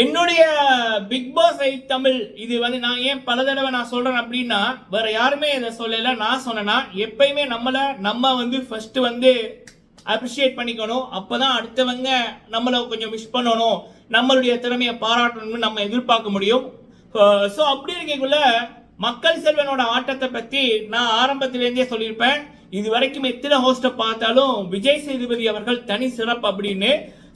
என்னுடைய big pass ஐ தமிழ் இது வந்து நான் ஏன் பல தடவை நான் சொல்றேன் அப்படின்னா வேற யாருமே இதை சொல்லல. நான் சொன்னேன்னா எப்பயுமே நம்மள நம்ம வந்து ஃபர்ஸ்ட் வந்து அப்ரிஷியேட் பண்ணிக்கணும். அப்பதான் அடுத்தவங்க நம்மளை கொஞ்சம் விஷ் பண்ணணும். நம்மளுடைய திறமையை பாராட்டணும்னு நம்ம எதிர்பார்க்க முடியும். ஸோ அப்படி இருக்கக்குள்ள மக்கள் செல்வனோட ஆட்டத்தை பத்தி நான் ஆரம்பத்திலேருந்தே சொல்லியிருப்பேன். இது வரைக்கும் எத்தனை ஹோஸ்டை பார்த்தாலும் விஜய் சேதுபதி அவர்கள் தனி சிறப்பு அப்படின்னு.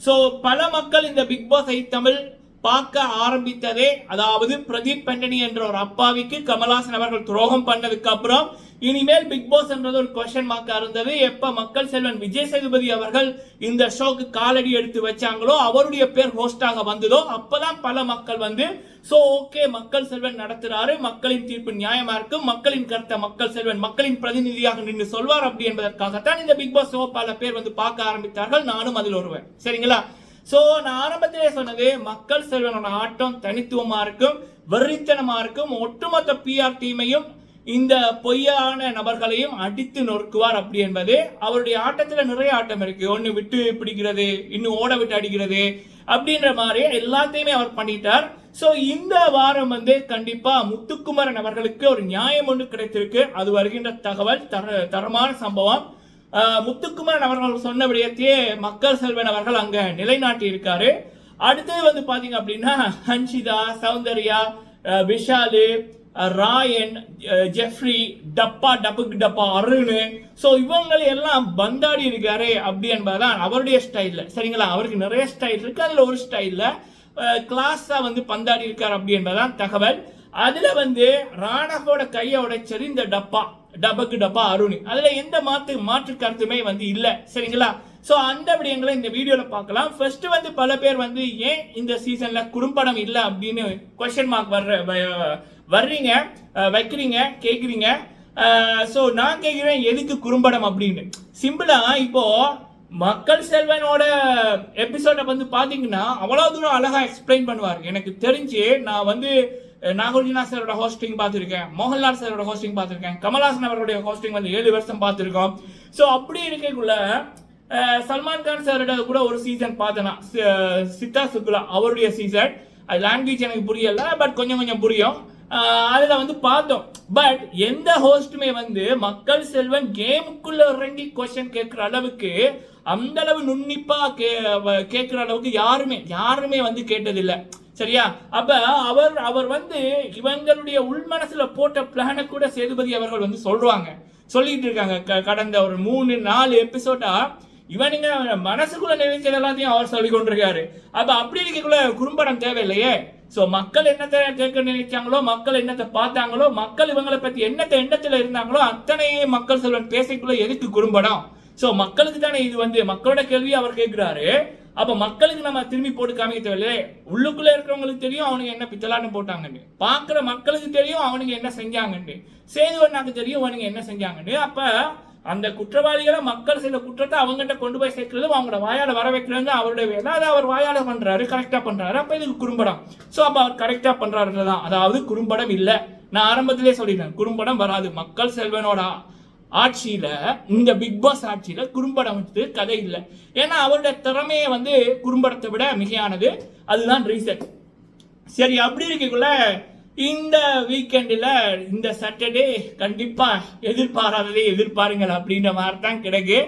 ஸோ பல மக்கள் இந்த பிக் பாஸ் ஐ தமிழ் பார்க்க ஆரம்பித்ததே அதாவது பிரதீப் பெண்டனி என்ற ஒரு அப்பாவிக்கு கமல்ஹாசன் அவர்கள் துரோகம் பண்ணதுக்கு அப்புறம் இனிமேல் பிக் பாஸ் என்றது ஒரு கொஸ்டின் மார்க்கா இருந்தது. எப்ப மக்கள் செல்வன் விஜய் சேதுபதி அவர்கள் இந்த ஷோக்கு காலடி எடுத்து வச்சாங்களோ அவருடைய பேர் ஹோஸ்டாக வந்ததோ அப்பதான் பல மக்கள் வந்து சோ ஓகே மக்கள் செல்வன் நடத்துறாரு மக்களின் தீர்ப்பு நியாயமா இருக்கு மக்களின் கருத்தை மக்கள் செல்வன் மக்களின் பிரதிநிதியாக நின்று சொல்வார் அப்படி என்பதற்காகத்தான் இந்த பிக் பாஸ் ஷோ பல பேர் வந்து பார்க்க ஆரம்பித்தார்கள். நானும் அதில் ஒருவன். சரிங்களா? சோ நான் ஆரம்பத்திலே சொன்னது மக்கள் செல்வனோட ஆட்டம் தனித்துவமா இருக்கும் வெறித்தனமா இருக்கும் ஒட்டுமொத்த பிஆர் டீமையும் இந்த பொய்யான நபர்களையும் அடித்து நொறுக்குவார் அப்படி என்பது அவருடைய ஆட்டத்துல நிறைய ஆட்டம் இருக்கு. ஒன்னு விட்டு பிடிக்கிறது இன்னும் ஓட விட்டு அடிக்கிறது அப்படின்ற மாதிரி எல்லாத்தையுமே அவர் பண்ணிட்டார். சோ இந்த வாரம் வந்து கண்டிப்பா முத்துக்குமரன் அவர்களுக்கு ஒரு நியாயம் ஒன்று கிடைத்திருக்கு. அது வருகின்ற தகவல் தர தரமான சம்பவம். முத்துக்குமார் அவர்கள் சொன்ன விடயத்தையே மக்கள் செல்வன் அவர்கள் அங்கே நிலைநாட்டி இருக்காரு அடுத்தது வந்து பார்த்தீங்க அப்படின்னா ஹன்ஷிதா சௌந்தர்யா விஷாலு ராயன் ஜெஃப்ரி டப்பா டப்புக்கு டப்பா அருண். ஸோ இவங்களை எல்லாம் பந்தாடி இருக்காரு அப்படி என்பதுதான் அவருடைய ஸ்டைலில் சரிங்களா? அவருக்கு நிறைய ஸ்டைல் இருக்கு. அதில் ஒரு ஸ்டைலில் கிளாஸாக வந்து பந்தாடி இருக்கார் அப்படி என்பதுதான் தகவல். அதுல வந்து ராணாவோட கையை உடைச்சது இந்த டப்பா டபக்கு டப்பா அருண். அதுல எந்த மாத்து மாற்று கருத்துமே வந்து இல்ல. சரிங்களா? ஸோ அந்த விடயங்களை இந்த வீடியோவில் பார்க்கலாம். ஃபர்ஸ்ட் வந்து பல பேர் வந்து ஏன் இந்த சீசன்ல குறும்படம் இல்லை அப்படின்னு கொஸ்டின் மார்க் வர்ற வ- வர்றீங்க வைக்கிறீங்க கேட்குறீங்க ஸோ நான் கேட்குறேன் எதுக்கு குறும்படம் அப்படின்னு? சிம்பிளா இப்போ மக்கள் செல்வனோட எபிசோட வந்து பார்த்தீங்கன்னா அவ்வளோ தூரம் அழகாக எக்ஸ்பிளைன் பண்ணுவார். எனக்கு தெரிஞ்சு நான் வந்து நாகார்ஜுனா சாரோட ஹோஸ்டிங் பார்த்துருக்கேன். மோகன்லால் சாரோட ஹோஸ்டிங் பார்த்துருக்கேன். கமல்ஹாசன் அவருடைய ஹோஸ்டிங் வந்து ஏழு வருஷம் பார்த்துருக்கோம். ஸோ அப்படி இருக்கக்குள்ள சல்மான் கான் சாரோட கூட ஒரு சீசன் பார்த்தேன்னா சித்தா சுக்லா அவருடைய சீசன் அது லாங்குவேஜ் எனக்கு புரியல பட் கொஞ்சம் கொஞ்சம் புரியும். அதில் வந்து பார்த்தோம். பட் எந்த ஹோஸ்ட்டுமே வந்து மக்கள் செல்வன் கேமுக்குள்ள இறங்கி கொஸ்டின் கேட்குற அளவுக்கு அந்த அளவு நுண்ணிப்பாக கே கேட்குற அளவுக்கு யாருமே யாருமே வந்து கேட்டதில்லை. சரியா? அப்ப அவர் அவர் வந்து இவங்களுடைய உள்மனசுல போட்ட பிளானை கூட சேதுபதி அவர்கள் வந்து சொல்றாங்க. சொல்லிட்டு இருக்காங்க. க- கடந்த ஒரு மூணு நாலு எபிசோடா இவனுங்க மனசுக்குள்ள நினைச்சது எல்லாத்தையும் அவர் சொல்லி கொண்டிருக்காரு. அப்ப அப்படி இருக்கக்குள்ள குறும்படம் தேவையில்லையே. ஸோ மக்கள் என்னத்தை கேட்க நினைச்சாங்களோ மக்கள் என்னத்தை பார்த்தாங்களோ மக்கள் இவங்களை பத்தி என்னத்தை எண்ணத்துல இருந்தாங்களோ அத்தனையே மக்கள் செல்வன் பேசிக்குள்ள எதுக்கு குறும்படம்? ஸோ மக்களுக்கு தானே இது வந்து மக்களோட கேள்வி அவர் கேட்கிறாரு. அப்ப மக்களுக்கு நம்ம திரும்பி போட்டு காமிக்க தேவையில்லை. உள்ளுக்குள்ள இருக்கிறவங்களுக்கு தெரியும் அவனுங்க என்ன பித்தலான்னு போட்டாங்கன்னு. பாக்குற மக்களுக்கு தெரியும் அவனுங்க என்ன செஞ்சாங்கன்னு. சேதுவண்ணாக்கு தெரியும் அவனுங்க என்ன செஞ்சாங்கன்னு. அப்ப அந்த குற்றவாளிகளை மக்கள் செய்த குற்றத்தை அவங்ககிட்ட கொண்டு போய் சேர்க்கிறது அவங்களோட வாயால வர வைக்கிறது அவருடைய வேலை. அதை அவர் வாயால பண்றாரு கரெக்டா பண்றாரு. அப்ப இதுக்கு குறும்படம். சோ அப்ப அவர் கரெக்டா பண்றாருன்றதான் அதாவது குறும்படம் இல்லை. நான் ஆரம்பத்திலே சொல்லிட்டேன் குறும்படம் வராது. மக்கள் செல்வனோட. ஆட்சியில் இந்த பிக் பாஸ் ஆட்சியில் குறும்படம் வந்து கதை இல்லை. ஏன்னா அவருடைய திறமையை வந்து குறும்படத்தை விட மிகையானது. அதுதான் ரீசன் சரி அப்படி இருக்கக்குள்ள இந்த வீக்கெண்டில் இந்த சாட்டர்டே கண்டிப்பாக எதிர்பாராததை எதிர்பாருங்கள் அப்படின்ற மாதிரி தான் கிடக்கு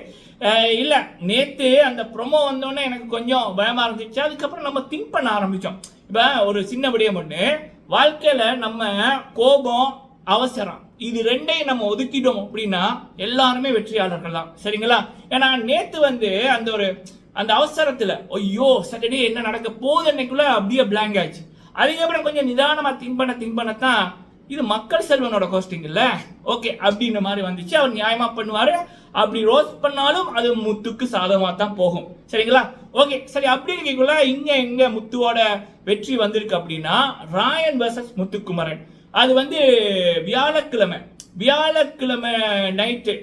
இல்லை நேற்று அந்த ப்ரொமோ வந்தோடனே எனக்கு கொஞ்சம் பயமாக இருந்துச்சு. அதுக்கப்புறம் நம்ம திங்க் பண்ண ஆரம்பித்தோம் இப்போ ஒரு சின்ன விடயம் ஒன்று வாழ்க்கையில் நம்ம கோபம் அவசரம் இது ரெண்டையும் நம்ம ஒதுக்கிட்டோம் அப்படின்னா எல்லாருமே வெற்றியாளர்கள் தான் சரிங்களா? ஏன்னா நேத்து வந்து அந்த ஒரு அந்த அவசரத்துல ஐயோ சாட்டர்டே என்ன நடக்க போகுது அன்னைக்குள்ள அப்படியே பிளாங்க் ஆச்சு அதுக்கப்புறம் கொஞ்சம் நிதானமா திங்க் பண்ண திங்க் பண்ணத்தான் இது மக்கள் செல்வனோட கோஸ்டிங் இல்ல. ஓகே அப்படின்ற மாதிரி வந்துச்சு. அவர் நியாயமா பண்ணுவாரு. அப்படி ரோஸ் பண்ணாலும் அது முத்துக்கு சாதகமா தான் போகும். சரிங்களா? ஓகே சரி அப்படி இருக்கக்குள்ள இங்க எங்க முத்துவோட வெற்றி வந்திருக்கு அப்படின்னா ராயன் வர்சஸ் முத்துக்குமரன். அது வந்து வியாழக்கிழமை. வியாழக்கிழமை நைட்டு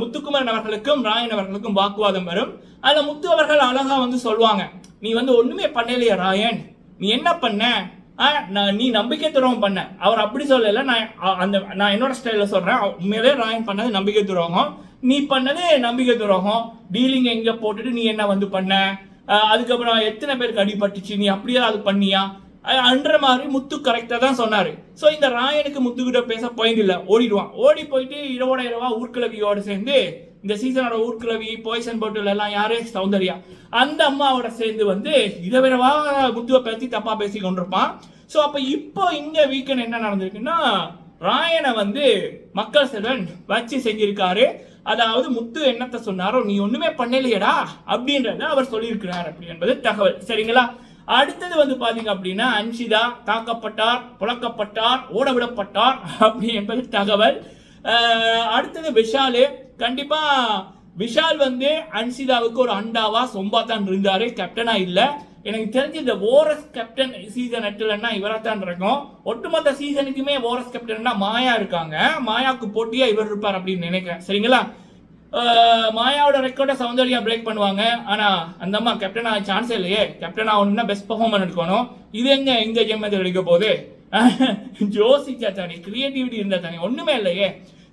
முத்துக்குமரன் அவர்களுக்கும் ராயன் அவர்களுக்கும் வாக்குவாதம் வரும். அதில் முத்து அவர்கள் அழகாக வந்து சொல்லுவாங்க நீ வந்து ஒன்றுமே பண்ணலையா ராயன். நீ என்ன பண்ண? நான் நீ நம்பிக்கை துரோகம் பண்ண. அவர் அப்படி சொல்லல. நான் அந்த நான் என்னோட ஸ்டைலில் சொல்கிறேன் உண்மையிலே ராயன் பண்ணது நம்பிக்கை துரோகம் நீ பண்ணது நம்பிக்கை துரோகம் டீலிங் எங்கே போட்டுட்டு நீ என்ன வந்து பண்ண? அதுக்கப்புறம் எத்தனை பேருக்கு அடிபட்டுச்சு? நீ அப்படியே அது பண்ணியா? அன்ற மாதிரி முத்து கரெக்டாக தான் சொன்னார். ஸோ இந்த ராயனுக்கு முத்துக்கிட்ட பேச பாயிண்ட் இல்லை. ஓடிடுவான். ஓடி போயிட்டு இரவோட இரவா ஊர்க்கிழவியோட சேர்ந்து இந்த சீசனோட ஊர்க்கிழவி பாய்சன் பாட்டில் எல்லாம் யாரு? சௌந்தர்யா. அந்த அம்மாவோட சேர்ந்து வந்து இரவிரவா முத்துவை பற்றி தப்பாக பேசி கொண்டிருப்பான். ஸோ அப்போ இப்போ இந்த வீக்கெண்ட் என்ன நடந்திருக்குன்னா ராயனை வந்து மக்கள் செல்வன் வச்சு செஞ்சிருக்காரு. அதாவது முத்து என்னத்தை சொன்னாரோ நீ ஒண்ணுமே பண்ணலையடா அப்படின்றத அவர் சொல்லியிருக்கிறார் அப்படி என்பது தகவல். சரிங்களா? அடுத்தது வந்து பாத்தீங்க அப்படின்னா அன்சிதா தாக்கப்பட்டார் புழக்கப்பட்டார் ஓடவிடப்பட்டார் அப்படி என்பது தகவல். அடுத்தது விஷாலு. கண்டிப்பா விஷால் வந்து அன்சிதாவுக்கு ஒரு அண்டாவா சொம்பா தான் இருந்தாரு கேப்டனா இல்ல. எனக்கு தெரிஞ்சு இந்த ஓரஸ் கேப்டன் சீசன் எட்டுலன்னா இவரா தான் இருக்கும். ஒட்டுமொத்த சீசனுக்குமே ஓரஸ் கேப்டன்னா மாயா இருக்காங்க. மாயாவுக்கு போட்டியா இவர் இருப்பார் அப்படின்னு நினைக்கிறேன். சரிங்களா? மாயாவோட ரெக்கார்டை சௌந்தர்யா பிரேக் பண்ணுவாங்க. ஆனால் அந்த அம்மா கேப்டன் ஆக சான்ஸே இல்லையே. கேப்டன் ஆகணும்னா பெஸ்ட் பர்ஃபார்மன் எடுக்கணும். இது எங்க இந்த ஜெம்மத்தில் எடுக்க போகுது? ஜோசிச்சா தானே கிரியேட்டிவிட்டி இருந்தா தானே ஒன்றுமே இல்லையே.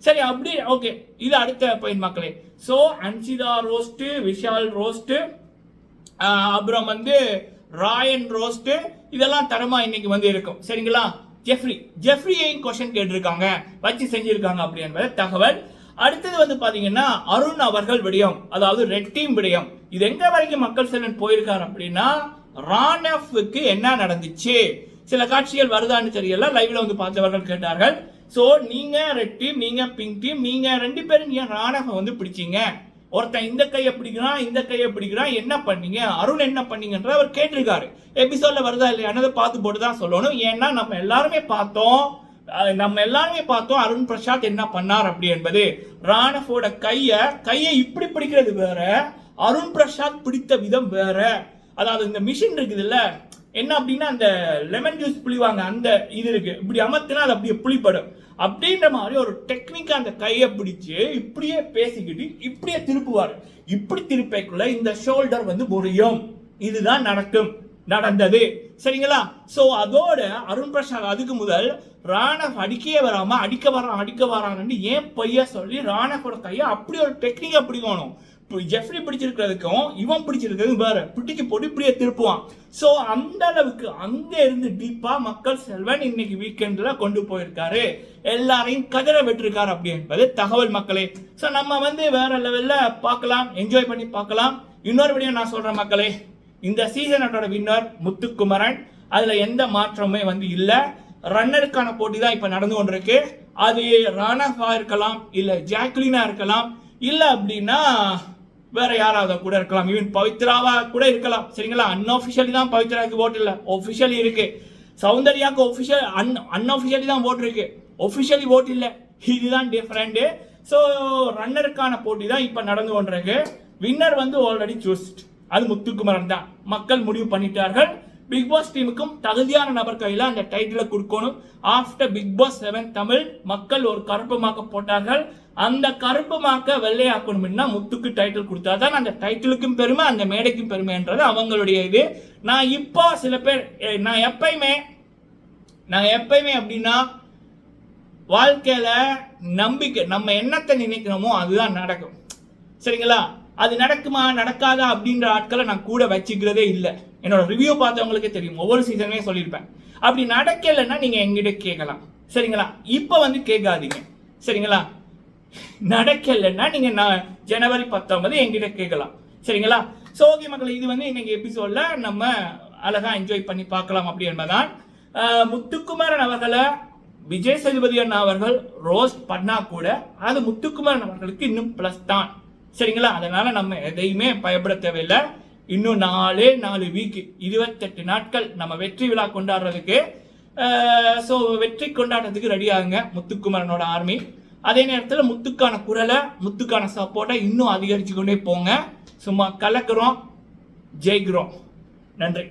சரி அப்படி ஓகே இது அடுத்த பாயிண்ட் மக்களே. So Anshitha roast Vishal roast அப்புறம் வந்து ராயன் ரோஸ்ட்டு இதெல்லாம் தரமா இன்னைக்கு வந்து இருக்கும். சரிங்களா? ஜெஃப்ரி ஜெஃப்ரியை கொஷின் கேட்டிருக்காங்க. வச்சு செஞ்சிருக்காங்க அப்படி என்பது தகவல். அடுத்தது வந்து பார்த்தீங்கன்னா அருண் அவர்கள் விடயம் அதாவது ரெட் டீம் விடயம். இது எங்க வரைக்கும் மக்கள் செல்வன் போயிருக்காரு அப்படின்னா ராணஃப்க்கு என்ன நடந்துச்சு? சில காட்சிகள் வருதான்னு தெரியல. லைவ்ல வந்து பார்த்தவர்கள் கேட்டார்கள். ஸோ நீங்க ரெட் டீம் நீங்க பிங்க் டீம் நீங்க ரெண்டு பேரும் ஏன் ராணஃபை வந்து பிடிச்சீங்க? ஒருத்தன் இந்த கையை பிடிக்கிறான் இந்த கையை பிடிக்கிறான் என்ன பண்ணீங்க? அருண் என்ன பண்ணீங்கன்ற அவர் கேட்டிருக்காரு. எபிசோட்ல வருதா இல்லையானதை பார்த்து போட்டு தான் சொல்லணும். ஏன்னா நம்ம எல்லாருமே பார்த்தோம். நம்ம எல்லாருமே பார்த்தோம். அருண் பிரசாத் என்ன பண்ணார் அப்படி என்பது ராணஃபோட கைய கையை இப்படி பிடிக்கிறது வேற அருண் பிரசாத் பிடித்த விதம் வேற. அதாவது இந்த மிஷின் இருக்குதுல்ல என்ன அப்படின்னா அந்த லெமன் ஜூஸ் புளிவாங்க அந்த இது இருக்கு. இப்படி அமர்த்தினா அது அப்படியே புளிப்படும். அப்படின்ற மாதிரி ஒரு டெக்னிக்கா அந்த கையை பிடிச்சு இப்படியே பேசிக்கிட்டு இப்படியே திருப்புவார். இப்படி திருப்பைக்குள்ள இந்த ஷோல்டர் வந்து முறியும். இதுதான் நடக்கும் நடந்தது. சரிங்களா? சோ அதோட அருண் பிரசாத் அதுக்கு முதல் ராணவ் அடிக்கவே வராம அடிக்க வரான் அடிக்க வரான்னு ஏன் பைய சொல்லி ராணவோட கையை அப்படி ஒரு டெக்னிக்கா பிடிக்கணும். இப்போ ஜெஃப்ரி பிடிச்சிருக்கிறதுக்கும் இவன் பிடிச்சிருக்கிறது வேற. பிடிச்சு போட்டு இப்படியே திருப்புவான். ஸோ அந்த அளவுக்கு அங்கே இருந்து டீப்பா மக்கள் செல்வன் இன்னைக்கு வீக்கெண்ட்ல கொண்டு போயிருக்காரு. எல்லாரையும் கதற விட்டுருக்காரு அப்படி என்பது தகவல் மக்களே. ஸோ நம்ம வந்து வேற லெவல்ல பார்க்கலாம் என்ஜாய் பண்ணி பார்க்கலாம். இன்னொரு விடையும் நான் சொல்றேன் மக்களே. இந்த சீசனோட வின்னர் முத்துக்குமரன். அதுல எந்த மாற்றமே வந்து இல்லை. ரன்னருக்கான போட்டி தான் இப்போ நடந்து கொண்டிருக்கு. அது ராணாஃபா இருக்கலாம் இல்லை ஜாக்லினாக இருக்கலாம் இல்லை அப்படின்னா வேற யாராவது கூட இருக்கலாம். ஈவன் பவித்ராவா கூட இருக்கலாம். சரிங்களா? அன்அஃபிஷியலி தான் பவித்ராவுக்கு ஓட்டு இல்லை. ஒஃபிஷியலி இருக்கு. சௌந்தர்யாவுக்கு ஒஃபிஷியல் அன் அன்அஃபிஷியலி தான் ஓட்டு இருக்கு. ஒஃபிஷியலி ஓட்டு இல்லை. இதுதான் டிஃப்ரெண்ட்டு ஸோ ரன்னருக்கான போட்டி தான் இப்போ நடந்து கொண்டிருக்கு. வின்னர் வந்து ஆல்ரெடி சூஸ்ட் அது முத்துக்குமரன் தான். மக்கள் முடிவு பண்ணிட்டார்கள். பிக் பாஸ் டீமுக்கும் தகுதியான நபர் கையில் அந்த டைட்டிலை கொடுக்கணும். After Bigg Boss seven Tamil மக்கள் ஒரு கருப்பு மாக்க போட்டார்கள். அந்த கருப்பு மாக்க வெள்ளையாக்கணும்னா முத்துக்கு டைட்டில் கொடுத்தா தான் அந்த டைட்டிலுக்கும் பெருமை அந்த மேடைக்கும் பெருமைன்றது அவங்களுடைய இது. நான் இப்போ சில பேர் எ- நான் எப்பயுமே நான் எப்பயுமே அப்படின்னா வாழ்க்கையில நம்பிக்கை நம்ம என்னத்தை நினைக்கிறோமோ அதுதான் நடக்கும். சரிங்களா? அது நடக்குமா நடக்காதா அப்படின்ற ஆட்களை நான் கூட வச்சுக்கிறதே இல்லை. என்னோட ரிவ்யூ பார்த்தவங்களுக்கே தெரியும். ஒவ்வொரு சீசனுமே சொல்லியிருப்பேன். அப்படி நடக்கலைன்னா நீங்கள் எங்கிட்ட கேட்கலாம். சரிங்களா? இப்போ வந்து கேட்காதீங்க. சரிங்களா? நடக்கலைன்னா நீங்கள் நான் ஜனவரி பத்தொன்பது எங்கிட்ட கேட்கலாம். சரிங்களா? ஸோ ஓகே மக்கள் இது வந்து இன்னைக்கு எபிசோடில் நம்ம அழகாக என்ஜாய் பண்ணி பார்க்கலாம் அப்படி என்பதான் முத்துக்குமாரன் அவர்களை விஜய் சேதுபதி அண்ணா அவர்கள் ரோஸ்ட் பண்ணா கூட அது முத்துக்குமாரன் அவர்களுக்கு இன்னும் ப்ளஸ் தான். சரிங்களா? அதனால நம்ம எதையுமே பயப்பட தேவையில்லை. இன்னும் நாலே நாலு வீக்கு இருபத்தெட்டு நாட்கள் நம்ம வெற்றி விழா கொண்டாடுறதுக்கு ஸோ வெற்றி கொண்டாடுறதுக்கு ரெடியாகுங்க முத்துக்குமரனோட ஆர்மி அதே நேரத்தில் முத்துக்கான குரலை முத்துக்கான சப்போர்ட்டை இன்னும் அதிகரித்து கொண்டே போங்க. சும்மா கலக்குறோம் ஜெயிக்கிறோம். நன்றி.